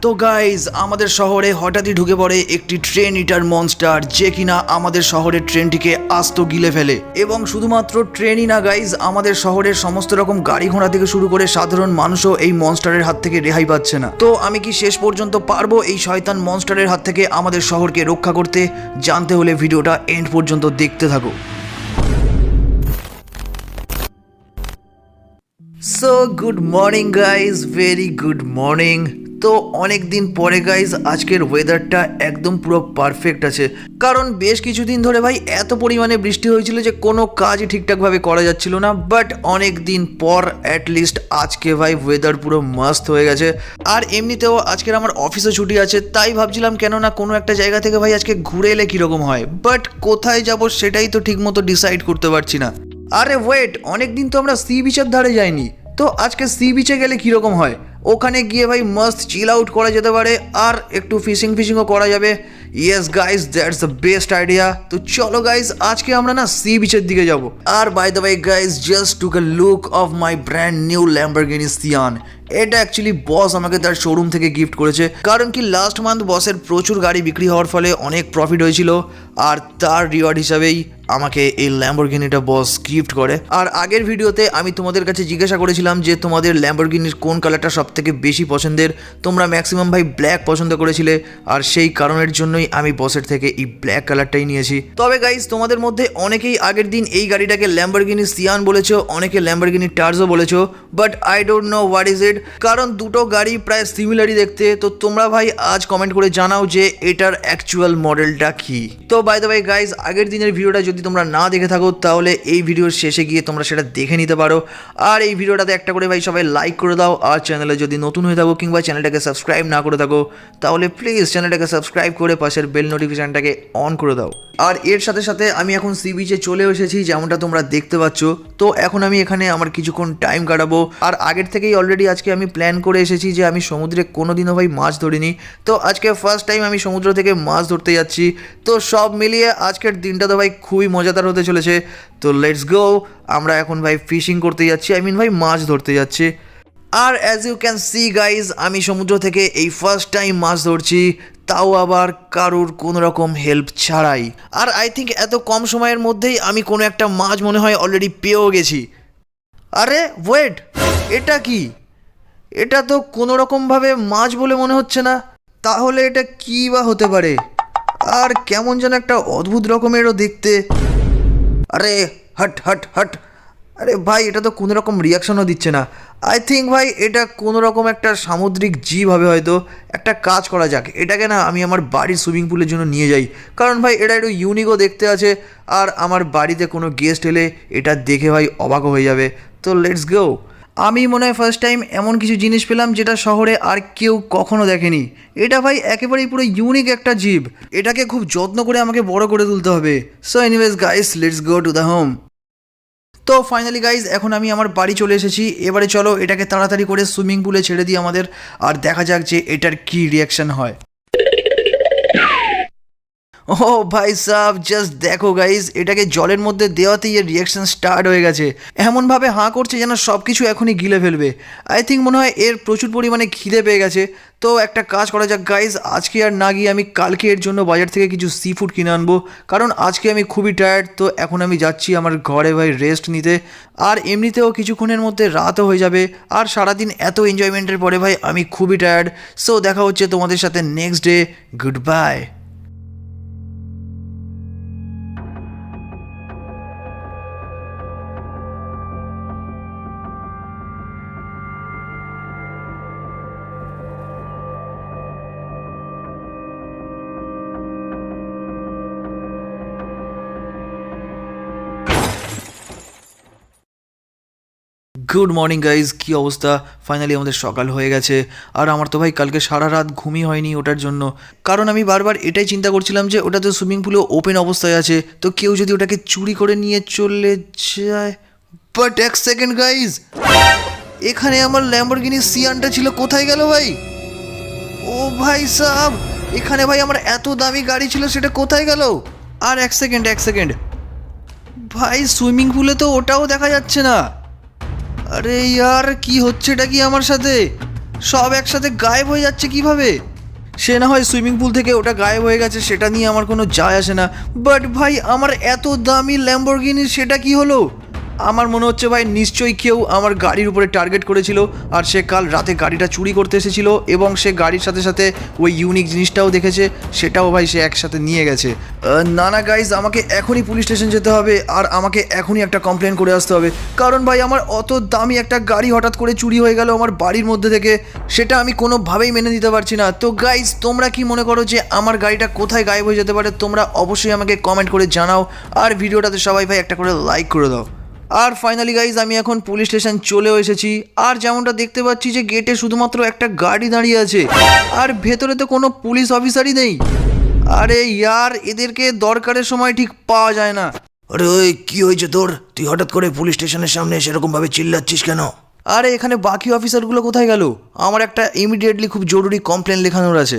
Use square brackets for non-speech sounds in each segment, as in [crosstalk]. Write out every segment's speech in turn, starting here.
তো গাইজ আমাদের শহরে হঠাৎই ঢুকে পড়ে একটি ট্রেন ইটার মনস্টার যে কিনা আমাদের শহরের ট্রেনটিকে আস্ত গিলে ফেলে। এবং শুধুমাত্র ট্রেনই না গাইজ আমাদের শহরের সমস্ত রকম গাড়ি ঘোড়া থেকে শুরু করে সাধারণ মানুষও এই মনস্টারের হাত থেকে রেহাই পাচ্ছে না। তো আমি কি শেষ পর্যন্ত পারব এই শয়তান মনস্টারের হাত থেকে আমাদের শহরকে রক্ষা করতে? জানতে হলে ভিডিওটা এন্ড পর্যন্ত দেখতে থাকো। So good morning guys very good morning তো অনেক দিন পরে গাইজ আজকের ওয়েদারটা একদম পুরো পারফেক্ট আছে। কারণ বেশ কিছুদিন ধরে, ভাই, এত পরিমাণে বৃষ্টি হয়েছিল যে কোনো কাজই ঠিকঠাকভাবে করা যাচ্ছিল না। বাট অনেক দিন পর অ্যাটলিস্ট আজকে, ভাই ওয়েদার পুরো মাস্ত হয়ে গেছে। আর এমনিতেও আজকের আমার অফিসে ছুটি আছে, তাই ভাবছিলাম কেন না কোনো একটা জায়গা থেকে, ভাই, আজকে ঘুরে এলে কীরকম হয়। বাট কোথায় যাব সেটাই তো ঠিকমতো ডিসাইড করতে পারছি না। আরে ওয়েট অনেক দিন তো আমরা সি বিচের ধারে যাইনি। তো আজকে সি বিচে গেলে কীরকম হয়? ওখানে গিয়ে ভাই মাস্ট চিল আউট করা যেতে পারে, আর একটু ফিশিং ফিশিংও করা যাবে। Yes guys that's the best idea তো চলো গাইস আজকে আমরা না সি বিচের দিকে যাব। আর by the way guys just took a look of my brand new Lamborghini Sian এটা অ্যাকচুয়ালি বস আমাকে তার শোরুম থেকে গিফট করেছে। কারণ কি লাস্ট মান্থ বসের প্রচুর গাড়ি বিক্রি হওয়ার ফলে অনেক প্রফিট হয়েছিল। আর তার রিওয়ার্ড হিসাবেই আমাকে এই ল্যাম্বরগিনিটা বস গিফট করে। আর আগের ভিডিওতে আমি তোমাদের কাছে জিজ্ঞাসা করেছিলাম যে তোমাদের ল্যাম্বরগিনির কোন কালারটা সব থেকে বেশি পছন্দের। তোমরা ম্যাক্সিমাম ভাই ব্ল্যাক পছন্দ করেছিলে। আর সেই কারণের জন্যই আমি বসের থেকে এই ব্ল্যাক কালারটাই নিয়েছি। তবে গাইজ তোমাদের মধ্যে অনেকেই আগের দিন এই গাড়িটাকে ল্যাম্বরগিনি সিয়ান বলেছ, অনেকে ল্যাম্বরগিনি টার্জো বলেছ but I don't know what is it কারণ দুটো গাড়ি প্রায় সিমিলারই দেখতে। তো তোমরা ভাই আজ কমেন্ট করে জানাও যে এটার অ্যাকচুয়াল মডেলটা কি। তো বাই দ্য ভাই গাইজ আগের দিনের ভিডিওটা যদি তোমরা না দেখে থাকো, তাহলে এই ভিডিওর শেষে গিয়ে তোমরা সেটা দেখে নিতে পারো। আর এই ভিডিওটাতে একটা করে ভাই সবাই লাইক করে দাও, আর চ্যানেলে যদি নতুন হয়ে থাকো কিংবা চ্যানেলটাকে সাবস্ক্রাইব না করে থাকো, তাহলে প্লিজ চ্যানেলটাকে সাবস্ক্রাইব করে পাশের বেল নোটিফিকেশানটাকে অন করে দাও। আর এর সাথে সাথে আমি এখন সি বিচে চলে এসেছি, যেমনটা তোমরা দেখতে পাচ্ছ। তো এখন আমি এখানে আমার কিছুক্ষণ টাইম কাটাবো। আর আগের থেকেই অলরেডি আজকে আমি প্ল্যান করে এসেছি যে আমি সমুদ্রে কোনোদিনও ভাই মাছ ধরিনি। তো আজকে ফার্স্ট টাইম আমি সমুদ্র থেকে মাছ ধরতে যাচ্ছি। তো সব মিলিয়ে আজকের দিনটা তো ভাই খুবই মজাদার হতে চলেছে। তো লেটস গো আমরা এখন ভাই ফিশিং করতে যাচ্ছি। আই মিন ভাই মাছ ধরতে যাচ্ছি। আর as you can see guys আমি সমুদ্র থেকে এই ফার্স্ট টাইম মাছ ধরছি। তাও আবার কারুর কোনো রকম হেল্প ছাড়াই। আর আই থিঙ্ক এত কম সময়ের মধ্যেই আমি কোনো একটা মাছ মনে হয় অলরেডি পেয়েও গেছি। আরে ওয়েট এটা কি? এটা তো কোনো রকমভাবে মাছ বলে মনে হচ্ছে না। তাহলে এটা কী বা হতে পারে? আর কেমন যেন একটা অদ্ভুত রকমেরও দেখতে। আরে, হট হট হট। আরে ভাই, এটা তো কোনো রকম রিয়াকশনও দিচ্ছে না। আই থিঙ্ক ভাই, এটা কোনো রকম একটা সামুদ্রিক জীব হবে হয়তো। একটা কাজ করা যাক। এটাকে না আমি আমার বাড়ির সুইমিং পুলের জন্য নিয়ে যাই। কারণ ভাই এটা একটু ইউনিকও দেখতে আছে। আর আমার বাড়িতে কোনো গেস্ট এলে এটা দেখে ভাই অবাক হয়ে যাবে। তো লেটস গো আমি মনে হয় ফার্স্ট টাইম এমন কিছু জিনিস পেলাম যেটা শহরে আর কেউ কখনো দেখেনি। এটা ভাই একেবারেই পুরো ইউনিক একটা জীব। এটাকে খুব যত্ন করে আমাকে বড় করে তুলতে হবে। So anyways guys let's go to the home তো ফাইনালি গাইজ এখন আমি আমার বাড়ি চলে এসেছি। এবারে চলো এটাকে তাড়াতাড়ি করে সুইমিং পুলে ছেড়ে দিই আমাদের। আর দেখা যাক যে এটার কি রিয়াকশন হয়। ও [laughs] ভাই সাহ জাস্ট দেখো গাইজ এটাকে জলের মধ্যে দেওয়াতেই এর রিয়াকশন স্টার্ট হয়ে গেছে। এমনভাবে হাঁ করছে যেন সব কিছু এখনই গিলে ফেলবে। আই থিঙ্ক মনে হয় এর প্রচুর পরিমাণে খিদে পেয়ে গেছে। তো একটা কাজ করা যাক গাইজ আজকে আর না গিয়ে আমি কালকে এর জন্য বাজার থেকে কিছু সি ফুড কিনে আনব। কারণ আজকে আমি খুবই টায়ার্ড তো এখন আমি যাচ্ছি আমার ঘরে ভাই রেস্ট নিতে। আর এমনিতেও কিছুক্ষণের মধ্যে রাতও হয়ে যাবে। আর সারাদিন এত এনজয়মেন্টের পরে ভাই আমি খুবই টায়ার্ড সো দেখা হচ্ছে তোমাদের সাথে next day good bye good morning guys কী অবস্থা? ফাইনালি আমাদের সকাল হয়ে গেছে। আর আমার তো ভাই কালকে সারা রাত ঘুমই হয়নি ওটার জন্য। কারণ আমি বারবার এটাই চিন্তা করছিলাম যে ওটা তো সুইমিং পুলে ওপেন অবস্থায় আছে। তো কেউ যদি ওটাকে চুরি করে নিয়ে চলে যায়। বাট এক সেকেন্ড গাইজ এখানে আমার ল্যাম্বরগিনি সিয়ানটা ছিল। কোথায় গেল ভাই? ও ভাই সাহ এখানে ভাই আমার এত দামি গাড়ি ছিল সেটা কোথায় গেল? আর এক সেকেন্ড এক সেকেন্ড ভাই সুইমিং পুলে তো ওটাও দেখা যাচ্ছে না। আরে ইয়ার, কি হচ্ছে? এটা কি আমার সাথে? সব একসাথে গায়েব হয়ে যাচ্ছে কীভাবে? সে না হয় সুইমিং পুল থেকে ওটা গায়েব হয়ে গেছে, সেটা নিয়ে আমার কোনো যায় আসে না। বাট ভাই, আমার এত দামি ল্যাম্বরগিনি সেটা কি হলো? আমার মনে হচ্ছে ভাই নিশ্চয়ই কেউ আমার গাড়ির উপরে টার্গেট করেছিল আর সে কাল রাতে গাড়িটা চুরি করতে এসেছিল এবং সে গাড়ির সাথে সাথে ওই ইউনিক জিনিসটাও দেখেছে, সেটাও ভাই সে একসাথে নিয়ে গেছে। না না গাইজ আমাকে এখনই পুলিশ স্টেশন যেতে হবে আর আমাকে এখনই একটা কমপ্লেন করে আসতে হবে। কারণ ভাই আমার অত দামি একটা গাড়ি হঠাৎ করে চুরি হয়ে গেল আমার বাড়ির মধ্যে থেকে, সেটা আমি কোনোভাবেই মেনে নিতে পারছি না। তো গাইজ তোমরা কি মনে করো যে আমার গাড়িটা কোথায় গায়েব হয়ে যেতে পারে? তোমরা অবশ্যই আমাকে কমেন্ট করে জানাও। আর ভিডিওটাতে সবাই ভাই একটা করে লাইক করে দাও। আর ফাইনালি গাইজ আমি এখন পুলিশ স্টেশন চলেও এসেছি। আর যেমনটা দেখতে পাচ্ছি যে গেটে শুধুমাত্র একটা গাড়ি দাঁড়িয়ে আছে। আর ভেতরে তো কোনো পুলিশ অফিসারই নেই। আরে ইয়ার এদেরকে দরকারের সময় ঠিক পাওয়া যায় না। আরে ওই কি হয়েছে তোর? তুই হঠাৎ করে পুলিশ স্টেশনের সামনে সেরকম ভাবে চিল্লাচ্ছিস কেন? আরে এখানে বাকি অফিসারগুলো কোথায় গেল? আমার একটা ইমিডিয়েটলি খুব জরুরি কমপ্লেন লেখানোর আছে।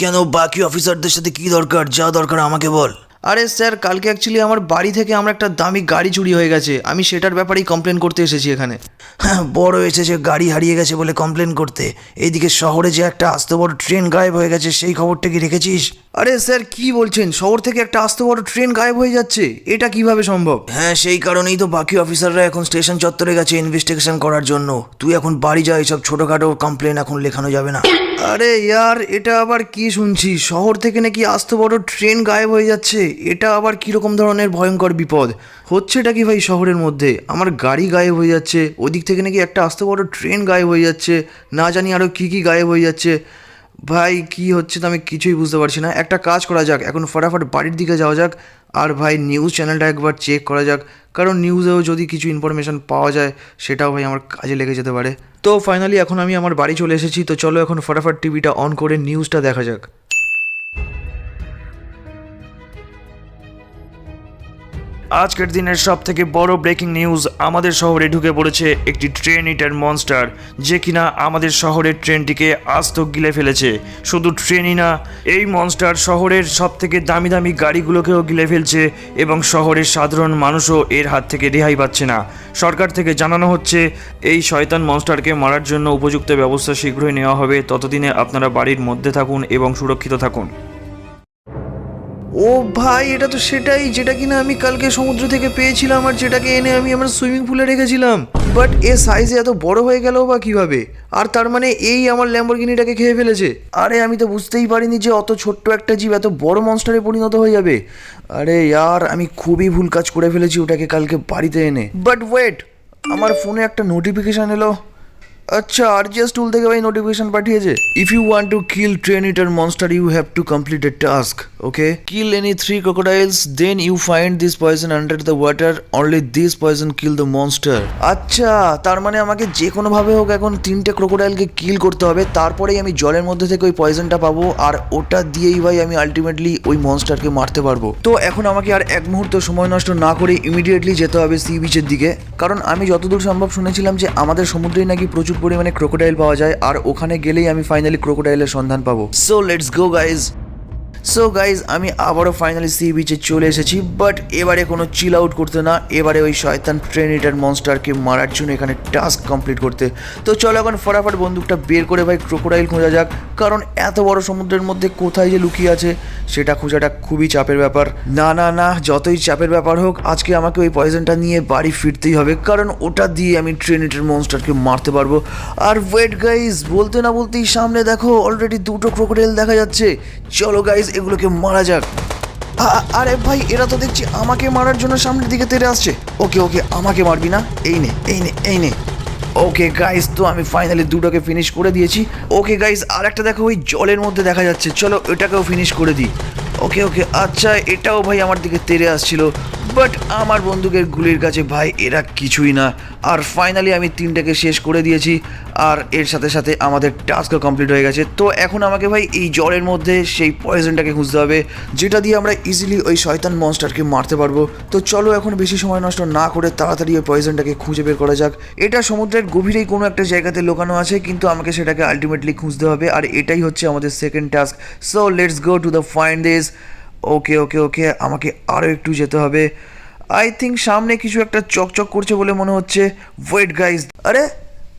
কেন বাকি অফিসারদের সাথে কি দরকার? যা দরকার আমাকে বল। আরে স্যার কালকে অ্যাকচুয়ালি আমার বাড়ি থেকে আমার একটা দামি গাড়ি চুরি হয়ে গেছে। আমি সেটার ব্যাপারেই কমপ্লেন করতে এসেছি এখানে। হ্যাঁ বড় এসেছে গাড়ি হারিয়ে গেছে বলে কমপ্লেন করতে। এইদিকে শহরে যে একটা আস্ত বড় ট্রেন গায়েব হয়ে গেছে সেই খবরটা কি রেখেছিস? আরে স্যার কি বলছেন? শহর থেকে একটা আস্ত বড় ট্রেন গায়েব হয়ে যাচ্ছে। এটা কীভাবে সম্ভব? হ্যাঁ সেই কারণেই তো বাকি অফিসাররা এখন স্টেশন চত্বরে গেছে ইনভেস্টিগেশন করার জন্য। তুই এখন বাড়ি যা এইসব ছোটোখাটো কমপ্লেন এখন লেখানো যাবে না। আরে ইয়ার এটা আবার কি শুনছি? শহর থেকে নাকি আস্ত বড় ট্রেন গায়েব হয়ে যাচ্ছে? এটা আবার কীরকম ধরনের ভয়ঙ্কর বিপদ? হচ্ছেটা কি ভাই শহরের মধ্যে? আমার গাড়ি গায়েব হয়ে যাচ্ছে, ওদিক থেকে নাকি একটা আস্ত বড় ট্রেন গায়েব হয়ে যাচ্ছে, না জানি আরও কী কী গায়েব হয়ে যাচ্ছে। ভাই, কি হচ্ছে তো আমি কিছুই বুঝতে পারছি না। একটা কাজ করা যাক, এখন ফটাফট বাড়ির দিকে যাওয়া যাক, আর ভাই নিউজ চ্যানেলটা একবার চেক করা যাক। কারণ নিউজেও যদি কিছু ইনফরমেশন পাওয়া যায়, সেটাও ভাই আমার কাজে লেগে যেতে পারে। তো ফাইনালি এখন আমি আমার বাড়ি চলে এসেছি, তো চলো এখন ফটাফট টিভিটা অন করে নিউজটা দেখা যাক। আজকের দিনের সব থেকে বড় ব্রেকিং নিউজ আমাদের শহরে ঢুকে পড়েছে একটি ট্রেন ইটার মনস্টার, যে কিনা আমাদের শহরের ট্রেনটিকে আস্ত গিলে ফেলেছে। শুধু ট্রেনই না, এই মনস্টার শহরের সব থেকে দামি দামি গাড়িগুলোকেও গিলে ফেলছে এবং শহরের সাধারণ মানুষও এর হাত থেকে রেহাই পাচ্ছে না। সরকার থেকে জানানো হচ্ছে, এই শয়তান মনস্টারকে মারার জন্য উপযুক্ত ব্যবস্থা শীঘ্রই নেওয়া হবে। ততদিনে আপনারা বাড়ির মধ্যে থাকুন এবং সুরক্ষিত থাকুন। ও ভাই, এটা তো সেটাই, যেটা কিনা আমি কালকে সমুদ্র থেকে পেয়েছিলাম আর যেটাকে এনে আমি আমার সুইমিং পুলে রেখেছিলাম। বাট এ সাইজে এত বড় হয়ে গেল বা কীভাবে? আর তার মানে এই আমার ল্যাম্বরগিনিটাকে খেয়ে ফেলেছে। আরে, আমি তো বুঝতেই পারিনি যে অত ছোট্ট একটা জীব এত বড় মনস্টারে পরিণত হয়ে যাবে। আরে ইয়ার, আমি খুবই ভুল কাজ করে ফেলেছি ওটাকে কালকে বাড়িতে এনে। বাট ওয়েট আমার ফোনে একটা নোটিফিকেশন এলো। আচ্ছা আরজিএস টুল থেকে ভাই নোটিফিকেশন পাঠিয়েছে। If you want to kill train eater monster you have to complete a task okay kill any three crocodiles then you find this poison under the water only this poison kill the monster আচ্ছা তার মানে আমাকে যে কোনোভাবে হোক এখন তিনটে ক্রোকোডাইলকে কিল করতে হবে। তারপরেই আমি জলের মধ্যে থেকে ওই পয়জনটা পাবো, আর ওটা দিয়েই ভাই আমি আলটিমেটলি ওই মনস্টারকে মারতে পারব। তো এখন আমাকে আর এক মুহূর্ত সময় নষ্ট না করে ইমিডিয়েটলি যেতে হবে সি বিচের দিকে। কারণ আমি যতদূর সম্ভব শুনেছিলাম যে আমাদের সমুদ্রেই নাকি প্রচুর পরিমাণে ক্রোকোডাইল পাওয়া যায়, আর ওখানে গেলেই আমি ফাইনালি ক্রোকোডাইলের সন্ধান পাবো। So let's go guys so guys আমি আবারও ফাইনালি সি বিচে চলে এসেছি বাট এবারে কোনো চিল আউট করতে না, এবারে ওই শয়তান ট্রেনিটার মনস্টারকে মারার জন্য এখানে টাস্ক কমপ্লিট করতে। তো চলো এখন ফটাফট বন্দুকটা বের করে ভাই ক্রোকোডাইল খোঁজা যাক, কারণ এত বড় সমুদ্রের মধ্যে কোথায় যে লুকিয়ে আছে, সেটা খোঁজাটা খুবই চাপের ব্যাপার। না না না, যতই চাপের ব্যাপার হোক, আজকে আমাকে ওই পয়জনটা নিয়ে বাড়ি ফিরতেই হবে, কারণ ওটা দিয়ে আমি ট্রেনিটার মনস্টারকে মারতে পারব। আর ওয়েট গাইজ বলতে না বলতেই সামনে দেখো অলরেডি দুটো ক্রোকোডাইল দেখা যাচ্ছে। চলো গাইজ এগুলোকে মারা যাক। আরে ভাই, এরা তো দেখছি আমাকে মারার জন্য সামনের দিকে তেরে আসছে। ওকে ওকে, আমাকে মারবি না। এই নে এই নে এই নে। ওকে গাইস তো আমি ফাইনালি দুটোকে ফিনিশ করে দিয়েছি। ওকে গাইস আর একটা দেখো, ওই জলের মধ্যে দেখা যাচ্ছে। চলো, এটাকেও ফিনিশ করে দিই। ওকে ওকে আচ্ছা এটাও ভাই আমার দিকে তেরে আসছিল। বাট আমার বন্দুকের গুলির কাছে ভাই, এরা কিছুই না। আর ফাইনালি আমি তিনটাকে শেষ করে দিয়েছি। আর এর সাথে সাথে আমাদের টাস্কও কমপ্লিট হয়ে গেছে। তো এখন আমাকে ভাই, এই জলের মধ্যে সেই পয়জনটাকে খুঁজতে হবে, যেটা দিয়ে আমরা ইজিলি ওই শয়তান মনস্টারকে মারতে পারব। তো চলো এখন বেশি সময় নষ্ট না করে তাড়াতাড়ি ওই পয়জনটাকে খুঁজে বের করা যাক। এটা সমুদ্রের গভীরেই কোনো একটা জায়গাতে লোকানো আছে, কিন্তু আমাকে সেটাকে আলটিমেটলি খুঁজতে হবে। আর এটাই হচ্ছে আমাদের second task so let's go to the find this okay okay okay আমাকে আরও একটু যেতে হবে। আই থিঙ্ক সামনে কিছু একটা চকচক করছে বলে মনে হচ্ছে। ওয়েট গাইজ আরে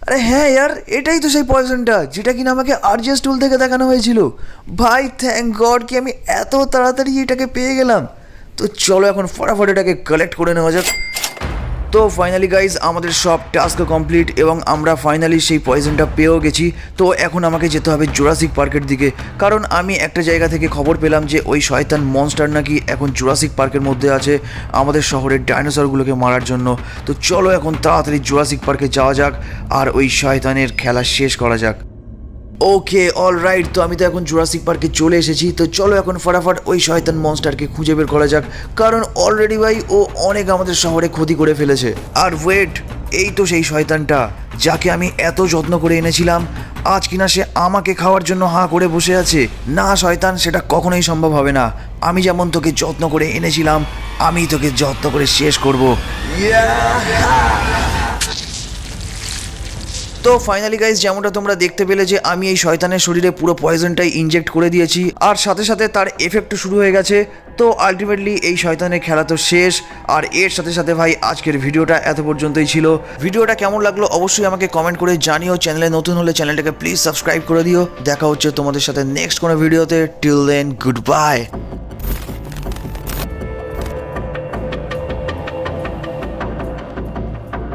আরে হ্যাঁ ইয়ার এটাই তো সেই পয়জনটা যেটা কিনা আমাকে আরজিএস টুল থেকে দেখানো হয়েছিল। ভাই থ্যাংক গড কি আমি এত তাড়াতাড়ি এটাকে পেয়ে গেলাম। তো চলো এখন ফটাফট এটাকে কালেক্ট করে নেওয়া যাক। তো ফাইনালি গাইজ আমাদের সব টাস্ক কমপ্লিট এবং আমরা ফাইনালি সেই পয়জনটা পেয়েও গেছি। তো এখন আমাকে যেতে হবে জুরাসিক পার্কের দিকে। কারণ আমি একটা জায়গা থেকে খবর পেলাম যে ওই শয়তান মনস্টার নাকি এখন জুরাসিক পার্কের মধ্যে আছে আমাদের শহরের ডাইনোসরগুলোকে মারার জন্য। তো চলো এখন তাড়াতাড়ি জুরাসিক পার্কে যাওয়া যাক আর ওই শয়তানের খেলা শেষ করা যাক। ওকে অল রাইট তো আমি তো এখন জুরাসিক পার্কে চলে এসেছি। তো চলো এখন ফটাফট ওই শয়তান মনস্টারকে খুঁজে বের করা যাক। কারণ অলরেডি ভাই, ও অনেক আমাদের শহরে ক্ষতি করে ফেলেছে। আর ওয়েট এই তো সেই শয়তানটা, যাকে আমি এত যত্ন করে এনেছিলাম। আজ কিনা সে আমাকে খাওয়ার জন্য হাঁ করে বসে আছে। না শয়তান, সেটা কখনোই সম্ভব হবে না। আমি যেমন তোকে যত্ন করে এনেছিলাম আমি তোকে যত্ন করে শেষ করব। তো ফাইনালি গাইজ যেমনটা তোমরা দেখতে পেলে যে আমি এই শয়তানের শরীরে পুরো পয়জনটাই ইনজেক্ট করে দিয়েছি। আর সাথে সাথে তার এফেক্টও শুরু হয়ে গেছে। তো আলটিমেটলি এই শয়তানের খেলা তো শেষ। আর এর সাথে সাথে ভাই, আজকের ভিডিওটা এত পর্যন্তই ছিল। ভিডিওটা কেমন লাগল অবশ্যই আমাকে কমেন্ট করে জানিও। চ্যানেলে নতুন হলে চ্যানেলটাকে প্লিজ সাবস্ক্রাইব করে দিও। দেখা হচ্ছে তোমাদের সাথে নেক্সট কোনো ভিডিওতে। Till then good bye